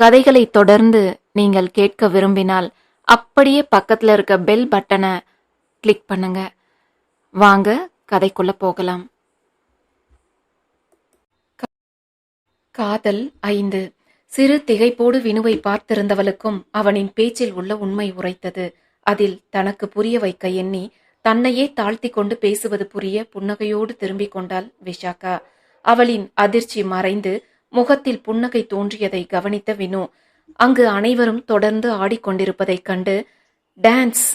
கதைகளை தொடர்ந்து நீங்கள் கேட்க விரும்பினால் அப்படியே பக்கத்துல இருக்க பெல் பட்டனை கிளிக் பண்ணுங்க. வாங்க கதைக்குள்ள போகலாம். காதல் ஐந்து. சிறு திகைப்போடு வினுவை பார்த்திருந்தவளுக்கும் அவனின் பேச்சில் உள்ள உண்மை உரைத்தது. அதில் தனக்கு புரிய வைக்க எண்ணி தன்னையே தாழ்த்தி கொண்டு பேசுவது புரிய புன்னகையோடு திரும்பிக் கொண்டாள் விஷாக்கா அவளின் அதிர்ச்சி மறைந்து முகத்தில் புன்னகை தோன்றியதை கவனித்த வினு அங்கு அனைவரும் தொடர்ந்து ஆடிக்கொண்டிருப்பதைக் கண்டு டான்ஸ்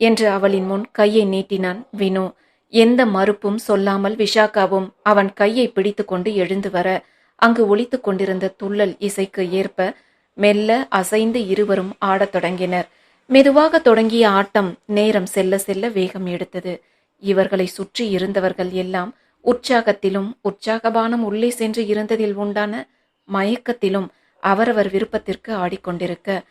என்று அவளின் முன் கையை நீட்டினான் வினு. எந்த மறுப்பும் சொல்லாமல் விஷாகாவும் அவன் கையை பிடித்துக்கொண்டு எழுந்து வர அங்கு ஒலித்துக் கொண்டிருந்த துள்ளல் இசைக்கு ஏற்ப மெல்ல அசைந்து இருவரும் ஆடத் தொடங்கினர். மெதுவாக தொடங்கிய ஆட்டம் நேரம் செல்ல செல்ல வேகம் எடுத்தது. இவர்களை சுற்றி இருந்தவர்கள் எல்லாம் உற்சாகத்திலும் உற்சாகபானம் உள்ளே சென்று இருந்ததில் உண்டான மயக்கத்திலும் அவரவர் விருப்பத்திற்கு ஆடிக்கொண்டிருக்க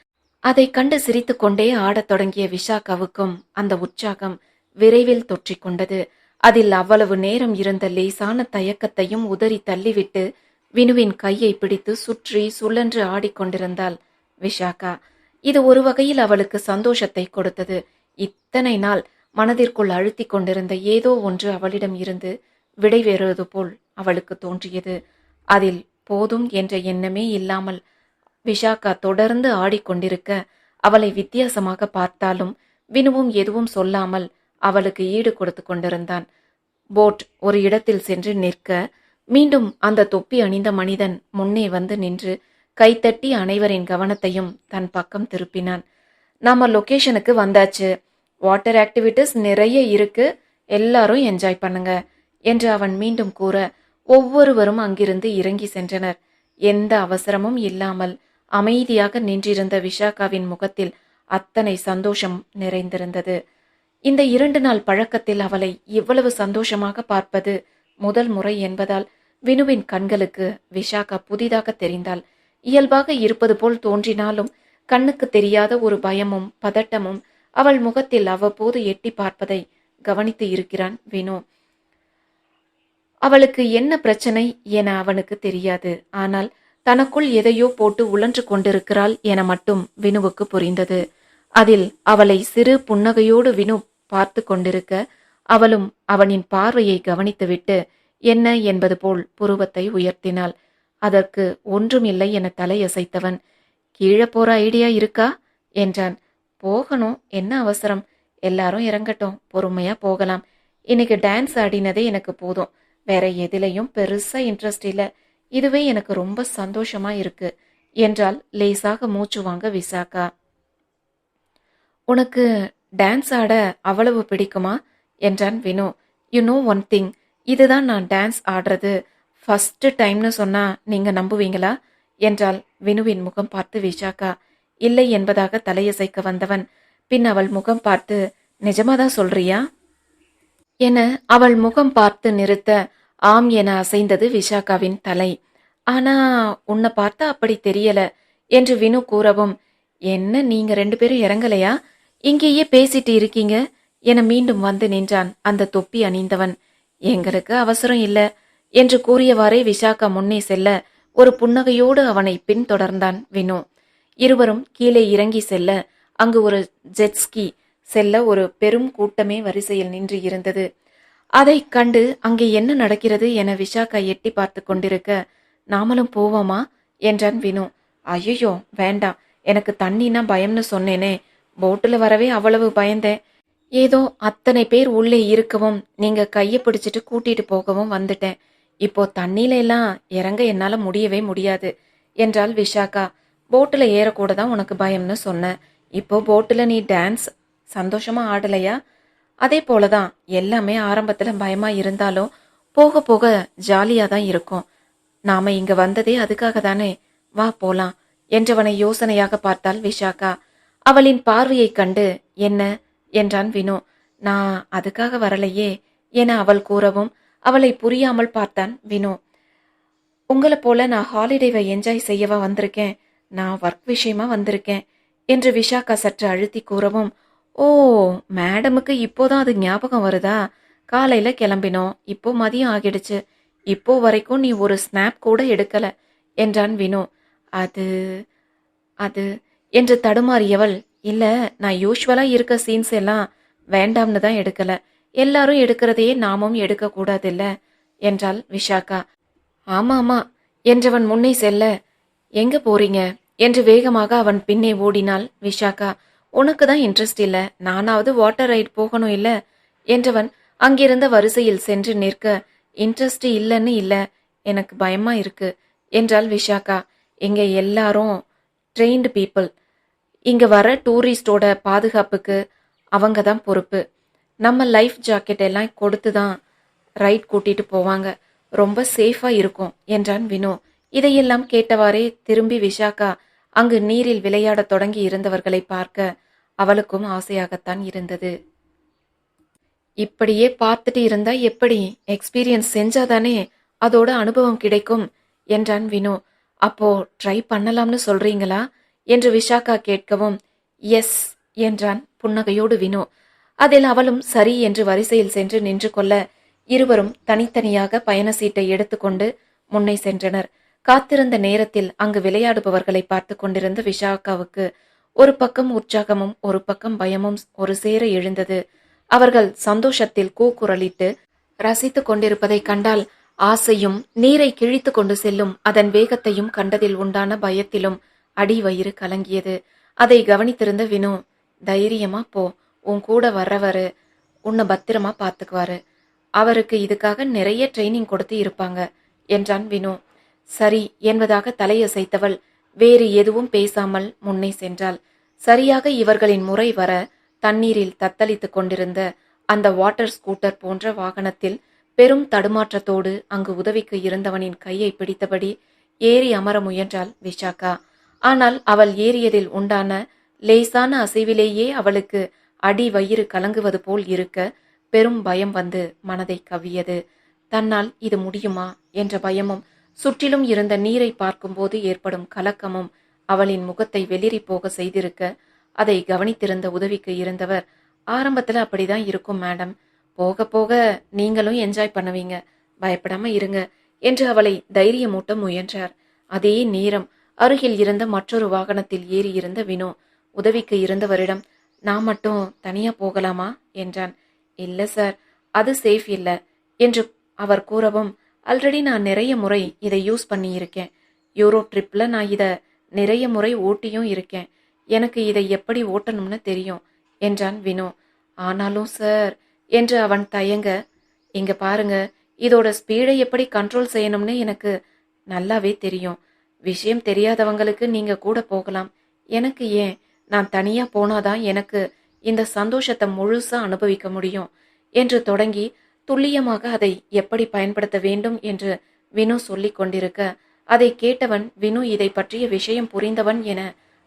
அதைக் கண்டு சிரித்துக்கொண்டே ஆடத் தொடங்கிய விஷாகாவுக்கும் அந்த உற்சாகம் விரைவில் தொற்றிக் கொண்டது. அதில் அவ்வளவு நேரம் இருந்த லேசான தயக்கத்தையும் உதறி தள்ளிவிட்டு வினுவின் கையை பிடித்து சுற்றி சுழன்று ஆடிக்கொண்டிருந்தாள் விஷாகா. இது ஒரு வகையில் அவளுக்கு சந்தோஷத்தை கொடுத்தது. இத்தனை நாள் மனதிற்குள் அழுத்திக் கொண்டிருந்த ஏதோ ஒன்று அவளிடம் இருந்து விடைவேறுவது போல் அவளுக்கு தோன்றியது. அதில் போதும் என்ற எண்ணமே இல்லாமல் விஷாகா தொடர்ந்து ஆடிக்கொண்டிருக்க அவளை வித்தியாசமாக பார்த்தாலும் வினுவும் எதுவும் சொல்லாமல் அவளுக்கு ஈடு கொடுத்து கொண்டிருந்தான். போட் ஒரு இடத்தில் சென்று நிற்க மீண்டும் அந்த தொப்பி அணிந்த மனிதன் முன்னே வந்து நின்று கைத்தட்டி அனைவரின் கவனத்தையும் தன் பக்கம் திருப்பினான். நாம லொகேஷனுக்கு வந்தாச்சு. வாட்டர் ஆக்டிவிட்டிஸ் நிறைய இருக்கு. எல்லாரும் என்ஜாய் பண்ணுங்க. என்று அவன் மீண்டும் கூற ஒவ்வொருவரும் அங்கிருந்து இறங்கி சென்றனர். எந்த அவசரமும் இல்லாமல் அமைதியாக நின்றிருந்த விஷாகாவின் முகத்தில் அத்தனை சந்தோஷம் நிறைந்திருந்தது. இந்த இரண்டு நாள் பழக்கத்தில் அவளை இவ்வளவு சந்தோஷமாக பார்ப்பது முதல் முறை என்பதால் வினுவின் கண்களுக்கு விஷாகா புதிதாக தெரிந்தாள். இயல்பாக இருப்பது போல் தோன்றினாலும் கண்ணுக்கு தெரியாத ஒரு பயமும் பதட்டமும் அவள் முகத்தில் அவ்வப்போது எட்டி பார்ப்பதை கவனித்து இருக்கிறான் வினு. அவளுக்கு என்ன பிரச்சனை என அவனுக்கு தெரியாது. ஆனால் தனக்குள் எதையோ போட்டு உழன்று கொண்டிருக்கிறாள் என மட்டும் வினுவுக்கு புரிந்தது. அதில் அவளை சிறு புன்னகையோடு வினு பார்த்து கொண்டிருக்க அவளும் அவனின் பார்வையை கவனித்துவிட்டு என்ன? என்பது போல் புருவத்தை உயர்த்தினாள். அதற்கு ஒன்றுமில்லை என தலையசைத்தவன் கீழே போற ஐடியா இருக்கா? என்றான். போகணும். என்ன அவசரம்? எல்லாரும் இறங்கட்டும். பொறுமையா போகலாம். இன்னைக்கு டான்ஸ் ஆடினதே எனக்கு போதும். வேற எதிலையும் பெருசா இன்ட்ரெஸ்ட் இல்ல. இதுவே எனக்கு ரொம்ப சந்தோஷமா இருக்கு. என்றால் லேசாக மூச்சு வாங்க விசாகா. உனக்கு டான்ஸ் ஆட அவ்வளவு பிடிக்குமா? என்றான் Vinu. You know one thing இதுதான் நான் டான்ஸ் ஆடுறது. ஃபர்ஸ்ட் டைம்னு சொன்னா நீங்க நம்புவீங்களா? என்றால் வினுவின் முகம் பார்த்து விஷாகா இல்லை என்பதாக தலையசைக்க வந்தவன். பின் அவள் முகம் பார்த்து நிஜமாதான் சொல்றியா? என அவள் முகம் பார்த்து நிறுத்த ஆம் என அசைந்தது விஷாகாவின் தலை. ஆனா உன்னை பார்த்தா அப்படி தெரியல என்று வினு கூறவும் என்ன நீங்க ரெண்டு பேரும் இறங்கலையா? இங்கேயே பேசிட்டு இருக்கீங்க? என மீண்டும் வந்து நின்றான் அந்த தொப்பி அணிந்தவன். எங்களுக்கு அவசரம் இல்ல என்று கூறியவாறே விஷாக்கா முன்னே செல்ல ஒரு புன்னகையோடு அவனை பின்தொடர்ந்தான் வினு. இருவரும் கீழே இறங்கி செல்ல அங்கு ஒரு ஜெட்ஸ்கி செல்ல ஒரு பெரும் கூட்டமே வரிசையில் நின்று இருந்தது. அதைக் கண்டு அங்கே என்ன நடக்கிறது என விஷாக்கா எட்டி பார்த்து கொண்டிருக்க நாமளும் போவோமா? என்றான் வினு. ஐயோ வேண்டாம். எனக்கு தண்ணினா பயம்னு சொன்னேனே. போட்டில் வரவே அவ்வளவு பயந்தேன். ஏதோ அத்தனை பேர் உள்ளே இருக்கவும் நீங்க கையை பிடிச்சிட்டு கூட்டிட்டு போகவும் வந்துட்டேன். இப்போ தண்ணியில எல்லாம் இறங்க என்னால முடியவே முடியாது என்றாள் விஷாக்கா. போட்டில் ஏறக்கூட தான் உனக்கு பயம்னு சொன்னேன் இப்போ போட்டில் நீ டான்ஸ் சந்தோஷமா ஆடலையா? அதே போலதான் எல்லாமே ஆரம்பத்துல பயமா இருந்தாலும் போக போக ஜாலியா தான் இருக்கும். நாம இங்க வந்ததே அதுக்காக தானே. வா போலாம் என்றவனை யோசனையாக பார்த்தாள் விஷாக்கா அவளின் பார்வையைக் கண்டு என்ன? என்றான் வினு. நான் அதுக்காக வரலையே என அவள் கூறவும் அவளை புரியாமல் பார்த்தான் வினு. உங்களை போல நான் ஹாலிடேவை என்ஜாய் செய்யவா வந்திருக்கேன். நான் ஒர்க் விஷயமா வந்திருக்கேன் என்று விஷாக்கா சற்று அழுத்தி கூறவும் ஓ மேடமுக்கு இப்போதான் அது ஞாபகம் வருதா? காலையில கிளம்பினோம். இப்போ மதியம் ஆகிடுச்சு. இப்போ வரைக்கும் நீ ஒரு ஸ்னாப் கூட எடுக்கல என்றான் வினு. அது அது என்று தடுமாறியவள். இல்ல நான் யூஸ்வலா இருக்க சீன்ஸ் எல்லாம் வேண்டாம்னு தான் எடுக்கல. எல்லாரும் எடுக்கிறதையே நாமும் எடுக்கக்கூடாதில்ல என்றாள் விஷாக்கா ஆமா ஆமா என்றவன் முன்னே செல்ல. எங்க போறீங்க? என்று வேகமாக அவன் பின்னே ஓடினாள் விஷாக்கா உனக்கு தான் இன்ட்ரெஸ்ட் இல்லை. நானாவது வாட்டர் ரைட் போகணும் இல்லை? என்றவன் அங்கிருந்த வரிசையில் சென்று நிற்க இன்ட்ரெஸ்ட் இல்லைன்னு இல்லை எனக்கு பயமா இருக்கு என்றாள் விஷாக்கா இங்க எல்லாரும் ட்ரெயின்டு பீப்புள் இங்க வர டூரிஸ்டோட பாதுகாப்புக்கு அவங்க தான் பொறுப்பு. நம்ம லைஃப் ஜாக்கெட் எல்லாம் கொடுத்து தான் ரைட் கூட்டிட்டு போவாங்க. ரொம்ப சேஃபா இருக்கும் என்றான் வினு. இதையெல்லாம் கேட்டவாறே திரும்பி விஷாக்கா அங்கு நீரில் விளையாடத் தொடங்கி இருந்தவர்களை பார்க்க அவளுக்கும் ஆசையாகத்தான் இருந்தது. இப்படியே பார்த்துட்டு இருந்தா எப்படி? எக்ஸ்பீரியன்ஸ் செஞ்சாதானே அதோட அனுபவம் கிடைக்கும்? என்றான் வினு. அப்போ ட்ரை பண்ணலாம்னு சொல்றீங்களா? என்று விஷாக்கா கேட்கவும் எஸ் என்றான் புன்னகையோடு வினு. அதில் அவளும் சரி என்று வரிசையில் சென்று நின்று கொள்ள இருவரும் தனித்தனியாக பயண சீட்டை எடுத்துக்கொண்டு முன்னே சென்றனர். காத்திருந்த நேரத்தில் அங்கு விளையாடுபவர்களை பார்த்து கொண்டிருந்த விஷாக்காவுக்கு ஒரு பக்கம் உற்சாகமும் ஒரு பக்கம் பயமும் ஒரு சேர எழுந்தது. அவர்கள் சந்தோஷத்தில் கூக்குரலிட்டு ரசித்துக் கொண்டிருப்பதை கண்டால் ஆசையும் நீரை கிழித்து கொண்டு செல்லும் அதன் வேகத்தையும் கண்டதில் உண்டான பயத்திலும் அடி வயிறு கலங்கியது. அதை கவனித்திருந்த வினு தைரியமா போ உன் கூட வர்றவரு உன்னை பத்திரமா பார்த்துக்குவாரு. அவருக்கு இதுக்காக நிறைய ட்ரைனிங் கொடுத்து இருப்பாங்க என்றான் வினு. சரி என்பதாக தலையசைத்தவள் வேறு எதுவும் பேசாமல் முன்னே சென்றாள். சரியாக இவர்களின் முறை வர தண்ணீரில் தத்தளித்துக் கொண்டிருந்த அந்த வாட்டர் ஸ்கூட்டர் போன்ற வாகனத்தில் பெரும் தடுமாற்றத்தோடு அங்கு உதவிக்கு இருந்தவனின் கையை பிடித்தபடி ஏறி அமர முயன்றாள் விஷாக்கா ஆனால் அவள் ஏறியதில் உண்டான லேசான அசைவிலேயே அவளுக்கு அடி வயிறு கலங்குவது போல் இருக்க பெரும் பயம் வந்து மனதை கவ்வியது. தன்னால் இது முடியுமா? என்ற பயமும் சுற்றிலும் இருந்த நீரை பார்க்கும்போது ஏற்படும் கலக்கமும் அவளின் முகத்தை வெளிரி போக செய்திருக்க அதை கவனித்திருந்த உதவிக்கு இருந்தவர் ஆரம்பத்துல அப்படிதான் இருக்கும் மேடம். போக போக நீங்களும் என்ஜாய் பண்ணுவீங்க. பயப்படாம இருங்க என்று அவளை தைரியமூட்ட முயன்றார். அதே நேரம் அருகில் இருந்த மற்றொரு வாகனத்தில் ஏறி இருந்த வினோ உதவிக்கு இருந்தவரிடம் நான் மட்டும் தனியா போகலாமா? என்றான். இல்ல சார். அது சேஃப் இல்ல என்று அவர் கூறவும் ஆல்ரெடி நான் நிறைய முறை இதை யூஸ் பண்ணியிருக்கேன். யூரோப் யூரோ நான் இதை நிறைய முறை ஓட்டியும் இருக்கேன். எனக்கு இதை எப்படி ஓட்டணும்னு தெரியும் என்றான் வினோ. ஆனாலும் சார் என்று அவன் தயங்க இங்கே பாருங்க இதோட ஸ்பீடை எப்படி கண்ட்ரோல் செய்யணும்னு எனக்கு நல்லாவே தெரியும். விஷயம் தெரியாதவங்களுக்கு நீங்கள் கூட போகலாம். எனக்கு ஏன்? நான் தனியாக போனாதான் எனக்கு இந்த சந்தோஷத்தை முழுசாக அனுபவிக்க முடியும் என்று தொடங்கி துல்லியமாக அதை எப்படி பயன்படுத்த வேண்டும் என்று வினு சொல்லிக் கொண்டிருக்க அதை கேட்டவன் வினு இதை பற்றிய விஷயம் புரிந்தவன் என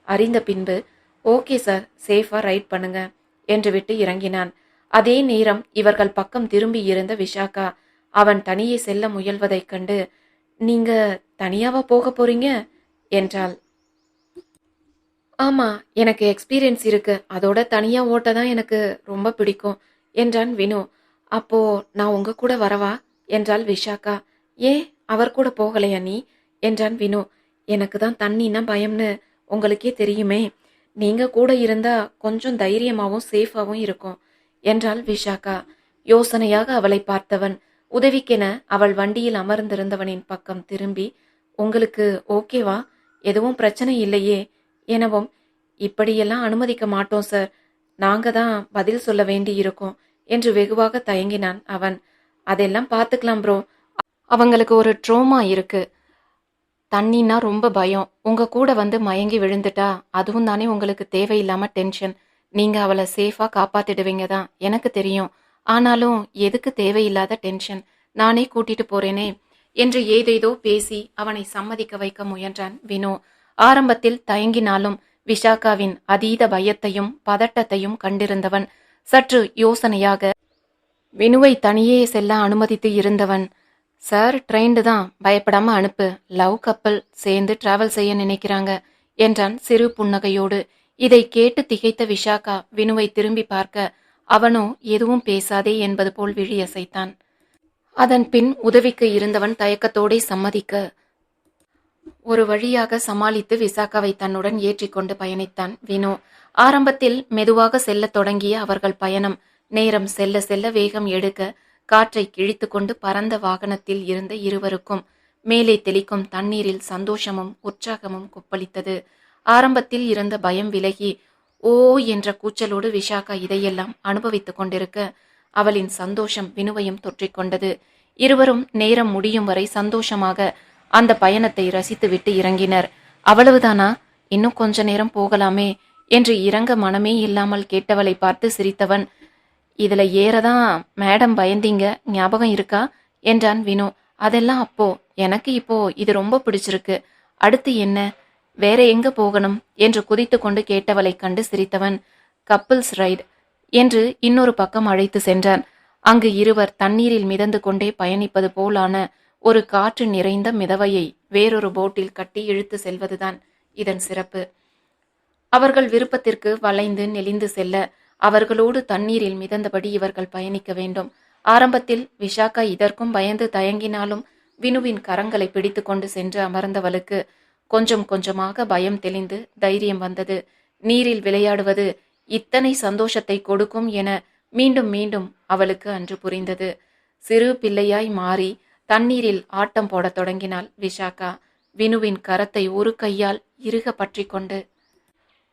அறிந்த பின்பு ஓகே சார் சேஃபா ரைட் பண்ணுங்க என்று விட்டு இறங்கினான். அதே நேரம் இவர்கள் பக்கம் திரும்பி இருந்த விஷாக்கா அவன் தனியே செல்ல முயல்வதைக் கண்டு நீங்க தனியாவா போக போறீங்க? என்றாள். ஆமா எனக்கு எக்ஸ்பீரியன்ஸ் இருக்கு. அதோட தனியா ஓட்ட தான் எனக்கு ரொம்ப பிடிக்கும் என்றான் வினு. அப்போ நான் உங்க கூட வரவா? என்றாள் விஷாக்கா ஏன் அவர் கூட போகலையா நீ? என்றான் வினு. எனக்கு தான் தண்ணின்னா பயம்னு உங்களுக்கே தெரியுமே. நீங்க கூட இருந்தா கொஞ்சம் தைரியமாகவும் சேஃபாகவும் இருக்கும் என்றாள் விஷாக்கா யோசனையாக அவளை பார்த்தவன். உதவிக்கென அவள் வண்டியில் அமர்ந்திருந்தவனின் பக்கம் திரும்பி உங்களுக்கு ஓகேவா? எதுவும் பிரச்சனை இல்லையே? எனவும் இப்படியெல்லாம் அனுமதிக்க மாட்டோம் சார். நாங்க தான் பதில் சொல்ல வேண்டி இருக்கோம் என்று வெகுவாக தயங்கினான் அவன். அதெல்லாம் பார்த்துக்கலாம் ப்ரோ. அவங்களுக்கு ஒரு ட்ரோமா இருக்கு. தண்ணின்னா ரொம்ப பயம். உங்க கூட வந்து மயங்கி விழுந்துட்டா அதுவும் தானே உங்களுக்கு தேவையில்லாம டென்ஷன். நீங்க அவளை சேஃபா காப்பாத்திடுவீங்க தான். எனக்கு தெரியும். ஆனாலும் எதுக்கு தேவையில்லாத டென்ஷன்? நானே கூட்டிட்டு போறேனே என்று ஏதேதோ பேசி அவனை சம்மதிக்க வைக்க முயன்றான் வினோ. ஆரம்பத்தில் தயங்கினாலும் விஷாகாவின் அதீத பயத்தையும் பதட்டத்தையும் கண்டிருந்தவன் சற்று யோசனையாக வினுவை தனியே செல்ல அனுமதித்து இருந்தவன் சார் ட்ரெயின்டு தான். பயப்படாம அனுப்பு. லவ் கப்பல் சேர்ந்து டிராவல் செய்ய நினைக்கிறாங்க என்றான் சிறு புன்னகையோடு. இதை கேட்டு திகைத்த விஷாகா வினுவை திரும்பி பார்க்க அவனோ எதுவும் பேசாதே என்பது போல் விழியசைத்தான். அதன் பின் உதவிக்கு இருந்தவன் தயக்கத்தோடே சம்மதிக்க ஒரு வழியாக சமாளித்து விசாகாவை தன்னுடன் ஏற்றிக்கொண்டு பயணித்தான் வினு. ஆரம்பத்தில் மெதுவாக செல்லத் தொடங்கிய அவர்கள் பயணம். நேரம் செல்ல செல்ல வேகம் எடுக்க காற்றை கிழித்து கொண்டு பறந்த வாகனத்தில் இருந்த இருவருக்கும் மேலே தெளிக்கும் தண்ணீரில் சந்தோஷமும் உற்சாகமும் கொப்பளித்தது. ஆரம்பத்தில் இருந்த பயம் விலகி ஓ என்ற கூச்சலோடு விஷாகா இதையெல்லாம் அனுபவித்துக் கொண்டிருக்க அவளின் சந்தோஷம் வினுவையும் தொற்றிக்கொண்டது இருவரும் நேரம் முடியும் வரை சந்தோஷமாக அந்த பயணத்தை ரசித்துவிட்டு இறங்கினர். அவ்வளவுதானா? இன்னும் கொஞ்ச நேரம் போகலாமே. என்று இறங்க மனமே இல்லாமல் கேட்டவளை பார்த்து சிரித்தவன் இதுல ஏறதான் மேடம் பயந்தீங்க ஞாபகம் இருக்கா? என்றான் வினு. அதெல்லாம் அப்போ எனக்கு இப்போ இது ரொம்ப பிடிச்சிருக்கு. அடுத்து என்ன? வேற எங்க போகணும்? என்று குதித்து கொண்டு கேட்டவளை கண்டு சிரித்தவன் கப்பிள்ஸ் ரைட் என்று இன்னொரு பக்கம் அழைத்து சென்றான். அங்கு இருவர் தண்ணீரில் மிதந்து கொண்டே பயணிப்பது போலான ஒரு காற்று நிறைந்த மிதவையை வேறொரு போட்டில் கட்டி இழுத்து செல்வதுதான் இதன் சிறப்பு. அவர்கள் விருப்பத்திற்கு வளைந்து நெளிந்து செல்ல அவர்களோடு தண்ணீரில் மிதந்தபடி இவர்கள் பயணிக்க வேண்டும். ஆரம்பத்தில் விஷாக்கா இதற்கும் பயந்து தயங்கினாலும் வினுவின் கரங்களை பிடித்துக்கொண்டு சென்று அமர்ந்தவளுக்கு கொஞ்சம் கொஞ்சமாக பயம் தெளிந்து தைரியம் வந்தது. நீரில் விளையாடுவது இத்தனை சந்தோஷத்தை கொடுக்கும் என மீண்டும் மீண்டும் அவளுக்கு அன்று புரிந்தது. சிறு பிள்ளையாய் மாறி தண்ணீரில் ஆட்டம் போடத் தொடங்கினாள் விஷாக்கா. வினுவின் கரத்தை ஒரு கையால் இறுக பற்றி கொண்டு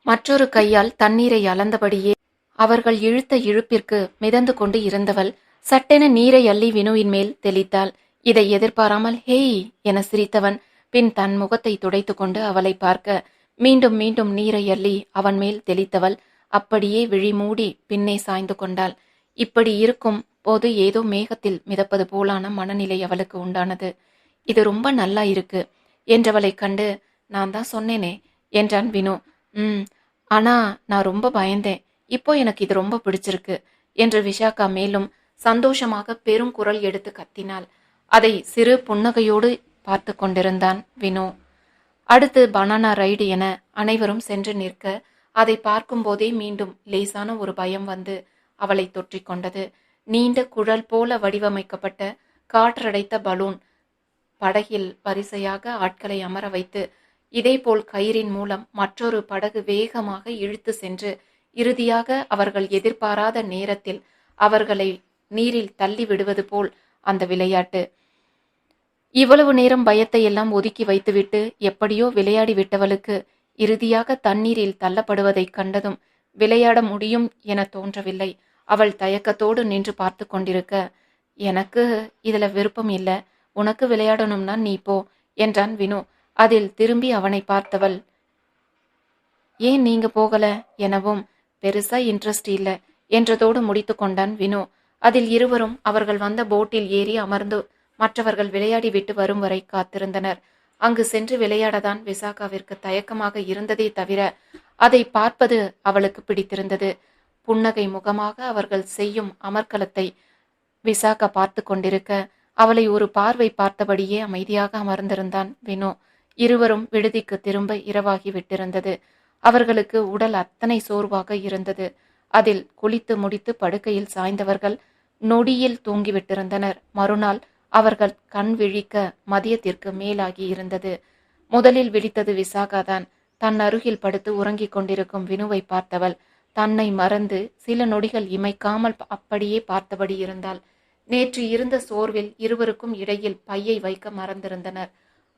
மற்றொரு கையால் தண்ணீரை அளந்தபடியே அவர்கள் இழுத்த இழுப்பிற்கு மிதந்து கொண்டு இருந்தவள் சட்டென நீரை அள்ளி வினுவின் மேல் தெளித்தாள். இதை எதிர்பாராமல் ஹேய்! என சிரித்தவன் பின் தன் முகத்தை துடைத்து கொண்டு அவளை பார்க்க மீண்டும் மீண்டும் நீரை அள்ளி அவன் மேல் தெளித்தவள் அப்படியே விழி மூடி பின்னே சாய்ந்து கொண்டாள். இப்படி இருக்கும் போது ஏதோ மேகத்தில் மிதப்பது போலான மனநிலை அவளுக்கு உண்டானது. இது ரொம்ப நல்லா இருக்கு என்றவளைக் கண்டு நான் தான் சொன்னேனே என்றான் வினு. ம் ஆனா நான் ரொம்ப பயந்தேன். இப்போ எனக்கு இது ரொம்ப பிடிச்சிருக்கு என்று விஷாக்கா மேலும் சந்தோஷமாக பெருங்குரல் எடுத்து கத்தினாள். அதை சிறு புன்னகையோடு பார்த்து கொண்டிருந்தான் வினு. அடுத்து பனானா ரைடு என அனைவரும் சென்று நிற்க அதை பார்க்கும்போதே மீண்டும் லேசான ஒரு பயம் வந்து அவளை தொற்றிக் கொண்டது. நீண்ட குழல் போல வடிவமைக்கப்பட்ட காற்றடைத்த பலூன் படகில் வரிசையாக ஆட்களை அமர வைத்து இதேபோல் கயிறின் மூலம் மற்றொரு படகு வேகமாக இழுத்து சென்று இறுதியாக அவர்கள் எதிர்பாராத நேரத்தில் அவர்களை நீரில் தள்ளி விடுவது போல் அந்த விளையாட்டு. இவ்வளவு நேரம் பயத்தை எல்லாம் ஒதுக்கி வைத்துவிட்டு எப்படியோ விளையாடி விட்டவளுக்கு இறுதியாக தண்ணீரில் தள்ளப்படுவதைக் கண்டதும் விளையாட முடியும் என தோன்றவில்லை. அவள் தயக்கத்தோடு நின்று பார்த்து கொண்டிருக்க எனக்கு இதுல விருப்பம் இல்லை. உனக்கு விளையாடணும்னா நீ போ என்றான் வினு. அதில் திரும்பி அவனை பார்த்தவள் ஏன் நீங்க போகல? எனவும் பெருசா இன்ட்ரெஸ்ட் இல்ல என்றதோடு முடித்து கொண்டான் வினு. அதில் இருவரும் அவர்கள் வந்த போட்டில் ஏறி அமர்ந்து மற்றவர்கள் விளையாடி விட்டு வரும் வரை காத்திருந்தனர். அங்கு சென்று விளையாடதான் விசாகாவிற்கு தயக்கமாக இருந்ததே தவிர அதை பார்ப்பது அவளுக்கு பிடித்திருந்தது. புன்னகை முகமாக அவர்கள் செய்யும் அமர்க்கலத்தை விசாகா பார்த்து கொண்டிருக்க அவளை ஒரு பார்வை பார்த்தபடியே அமைதியாக அமர்ந்திருந்தான் வினு. இருவரும் விடுதிக்கு திரும்ப இரவாகி விட்டிருந்தது. அவர்களுக்கு உடல் அத்தனை சோர்வாக இருந்தது. அதில் குளித்து முடித்து படுக்கையில் சாய்ந்தவர்கள் நொடியில் தூங்கிவிட்டிருந்தனர் மறுநாள் அவர்கள் கண் விழிக்க மதியத்திற்கு மேலாகி இருந்தது. முதலில் விழித்தது விசாகாதான். தன் அருகில் படுத்து உறங்கிக் கொண்டிருக்கும் வினுவை பார்த்தவள் தன்னை மறந்து சில நொடிகள் இமைக்காமல் அப்படியே பார்த்தபடி இருந்தாள். நேற்று இருந்த சோர்வில் இருவருக்கும் இடையில் பையை வைக்க மறந்திருந்தனர்.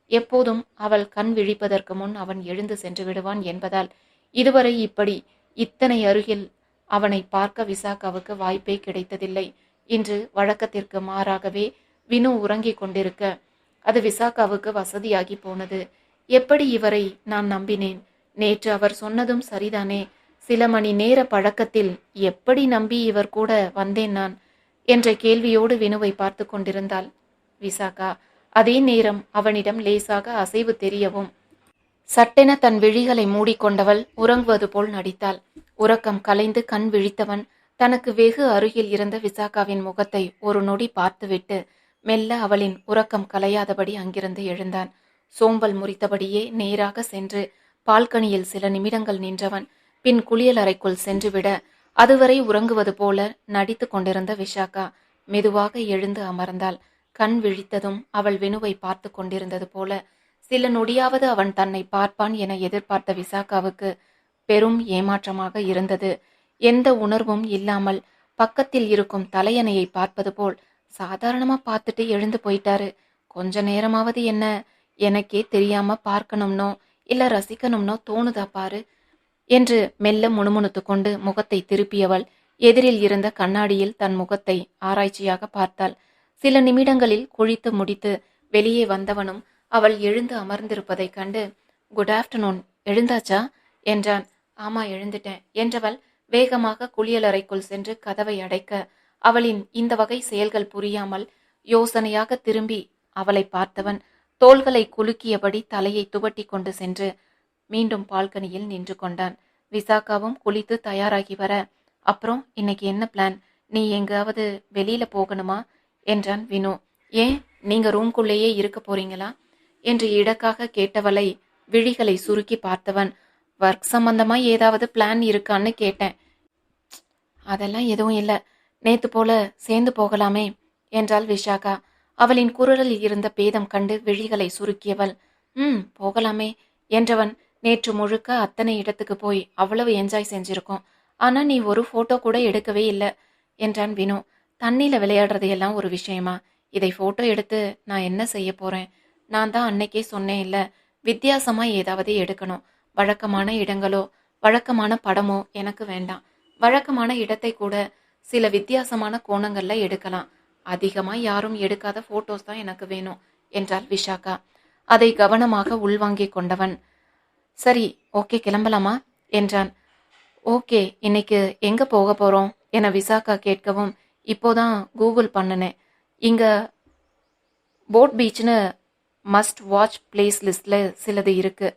எப்போதும் அவள் கண் விழிப்பதற்கு முன் அவன் எழுந்து சென்று விடுவான் என்பதால் இதுவரை இப்படி இத்தனை அருகில் அவனை பார்க்க விசாகாவுக்கு வாய்ப்பே கிடைத்ததில்லை. இன்று வழக்கத்திற்கு மாறாகவே வினு உறங்கிக் கொண்டிருக்க அது விசாகாவுக்கு வசதியாகி போனது. எப்படி இவரை நான் நம்பினேன்? நேற்று அவர் சொன்னதும் சரிதானே. சில மணி நேர பழக்கத்தில் எப்படி நம்பி இவர் கூட வந்தேன் நான்? என்ற கேள்வியோடு வினுவை பார்த்து கொண்டிருந்தாள் விசாகா. அதே நேரம் அவனிடம் லேசாக அசைவு தெரியவும். சட்டென தன் விழிகளை மூடிக்கொண்டவள் உறங்குவது போல் நடித்தாள். உறக்கம் கலைந்து கண் விழித்தவன் தனக்கு வெகு அருகில் இருந்த விசாகாவின் முகத்தை ஒரு நொடி பார்த்துவிட்டு மெல்ல அவளின் உறக்கம் கலையாதபடி அங்கிருந்து எழுந்தான். சோம்பல் முறித்தபடியே நேராக சென்று பால்கனியில் சில நிமிடங்கள் நின்றவன் பின் குளியலறைக்குள் சென்றுவிட அதுவரை உறங்குவது போல நடித்து கொண்டிருந்த விஷாகா மெதுவாக எழுந்து அமர்ந்தாள். கண் விழித்ததும் அவள் வெனுவை பார்த்து கொண்டிருந்தது போல சில நொடியாவது அவன் தன்னை பார்ப்பான் என எதிர்பார்த்த விசாகாவுக்கு பெரும் ஏமாற்றமாக இருந்தது. எந்த உணர்வும் இல்லாமல் பக்கத்தில் இருக்கும் தலையணையை பார்ப்பது போல் சாதாரணமா பார்த்துட்டு எழுந்து போயிட்டாரு. கொஞ்ச நேரமாவது என்ன? எனக்கே தெரியாம பார்க்கணும்னோ இல்ல ரசிக்கணும்னோ தோணுதா பாரு என்று மெல்ல முணுமுணுத்து கொண்டு முகத்தை திருப்பியவள் எதிரில் இருந்த கண்ணாடியில் தன் முகத்தை ஆராய்ச்சியாக பார்த்தாள். சில நிமிடங்களில் குழித்து முடித்து வெளியே வந்தவனும் அவள் எழுந்து அமர்ந்திருப்பதைக் கண்டு குட் ஆஃப்டர்நூன் எழுந்தாச்சா? என்றான். ஆமா எழுந்துட்டேன். என்றவள் வேகமாக குளியலறைக்குள் சென்று கதவை அடைக்க அவளின் இந்த வகை செயல்கள் புரியாமல் யோசனையாக திரும்பி அவளை பார்த்தவன் தோள்களை குலுக்கியபடி தலையை துவட்டி கொண்டு சென்று மீண்டும் பால்கனியில் நின்று கொண்டான். விசாகாவும் குளித்து தயாராகி வர அப்புறம் இன்னைக்கு என்ன பிளான்? நீ எங்காவது வெளியில போகணுமா? என்றான் வினு. ஏன் நீங்க ரூம்குள்ளேயே இருக்க போறீங்களா? என்று இடக்காக கேட்டவளை விழிகளை சுருக்கி பார்த்தவன். ஒர்க் சம்பந்தமா ஏதாவது பிளான் இருக்கான்னு கேட்டேன். அதெல்லாம் எதுவும் இல்லை. நேத்து போல சேர்ந்து போகலாமே என்றாள் விஷாகா. அவளின் குரலில் இருந்த பேதம் கண்டு விழிகளை சுருக்கியவள். ம் போகலாமே என்றவன் நேற்று முழுக்க அத்தனை இடத்துக்கு போய் அவ்வளவு என்ஜாய் செஞ்சிருக்கோம். ஆனா நீ ஒரு போட்டோ கூட எடுக்கவே இல்லை என்றான் வினு. தண்ணியில் விளையாடுறது எல்லாம் ஒரு விஷயமா? இதை ஃபோட்டோ எடுத்து நான் என்ன செய்ய போகிறேன் நான் தான் அன்னைக்கே சொன்னேன் இல்லை வித்தியாசமாக ஏதாவது எடுக்கணும். வழக்கமான இடங்களோ வழக்கமான படமோ எனக்கு வேண்டாம். வழக்கமான இடத்தை கூட சில வித்தியாசமான கோணங்களில் எடுக்கலாம். அதிகமாக யாரும் எடுக்காத ஃபோட்டோஸ் தான் எனக்கு வேணும் என்றாள் விஷாகா. அதை கவனமாக உள்வாங்கிக் கொண்டவன். சரி ஓகே கிளம்பலாமா? என்றான். ஓகே இன்னைக்கு எங்க போக போறோம்? என விசாகா கேட்கவும் இப்போதான் கூகுள் பண்ணினேன். இங்கே போட் பீச்னு மஸ்ட் வாட்ச் பிளேஸ் லிஸ்டில் சிலது இருக்கு.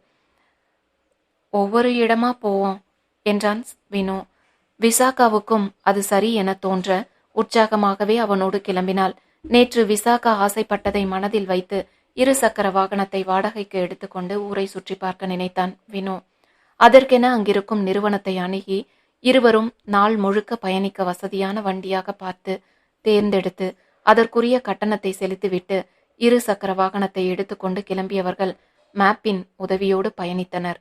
ஒவ்வொரு இடமா போவோம் என்றான் வினு. விசாகாவுக்கும் அது சரி என தோன்ற உற்சாகமாகவே அவனோடு கிளம்பினாள். நேற்று விசாகா ஆசைப்பட்டதை மனதில் வைத்து இரு சக்கர வாகனத்தை வாடகைக்கு எடுத்துக்கொண்டு ஊரை சுற்றி பார்க்க நினைத்தான் வினு. அதற்கென அங்கிருக்கும் நிறுவனத்தை அணுகி இருவரும் நாள் முழுக்க பயணிக்க வசதியான வண்டியாக பார்த்து தேர்ந்தெடுத்து அதற்குரிய கட்டணத்தை செலுத்திவிட்டு இரு சக்கர வாகனத்தை எடுத்துக்கொண்டு கிளம்பியவர்கள் மேப்பின் உதவியோடு பயணித்தனர்.